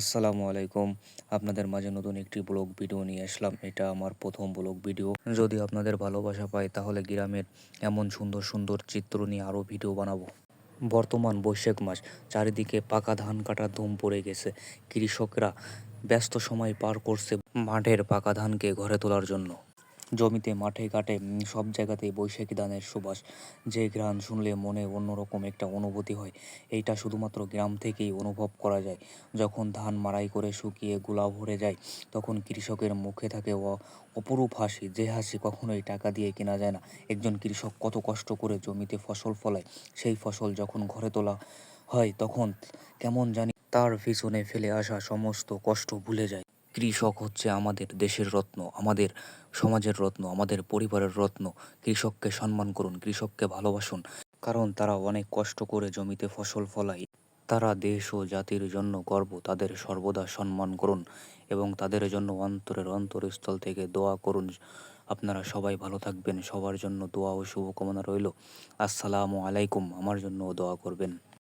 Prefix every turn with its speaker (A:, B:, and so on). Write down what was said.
A: আসসালামু আলাইকুম। আপনাদের মাঝে নতুন একটি ব্লগ ভিডিও নিয়ে আসলাম। এটা আমার প্রথম ব্লগ ভিডিও। যদি আপনাদের ভালোবাসা পাই তাহলে গ্রামের এমন সুন্দর সুন্দর চিত্র নিয়ে আরও ভিডিও বানাবো। বর্তমান বৈশাখ মাস। চারিদিকে পাকা ধান কাটার ধুম পড়ে গেছে। কৃষকরা ব্যস্ত সময় পার করছে মাঠের পাকা ধানকে ঘরে তোলার জন্য। জমিতে, মাঠে, ঘাটে সব জায়গাতেই বৈশাখী ধানের সুবাস। যে ঘ্রাণ শুনলে মনে অন্যরকম একটা অনুভূতি হয়। এইটা শুধুমাত্র গ্রাম থেকেই অনুভব করা যায়। যখন ধান মাড়াই করে শুকিয়ে গুলা ভরে যায়, তখন কৃষকের মুখে থাকে অপরূপ হাসি। যে হাসি কখনোই টাকা দিয়ে কেনা যায় না। একজন কৃষক কত কষ্ট করে জমিতে ফসল ফলায়। সেই ফসল যখন ঘরে তোলা হয়, তখন কেমন জানি তার পিছনে ফেলে আসা সমস্ত কষ্ট ভুলে যায়। কৃষক হচ্ছে আমাদের দেশের রত্ন, আমাদের সমাজের রত্ন, আমাদের পরিবারের রত্ন। কৃষককে সম্মান করুন, কৃষককে ভালোবাসুন, কারণ তারা অনেক কষ্ট করে জমিতে ফসল ফলায়। তারা দেশ ও জাতির জন্য গর্ব, তাদের সর্বদা সম্মান করুন এবং তাদের জন্য অন্তরের অন্তরস্থল থেকে দোয়া করুন। আপনারা সবাই ভালো থাকবেন, সবার জন্য দোয়া ও শুভকামনা রইল। আসসালামু আলাইকুম, আমার জন্য দোয়া করবেন।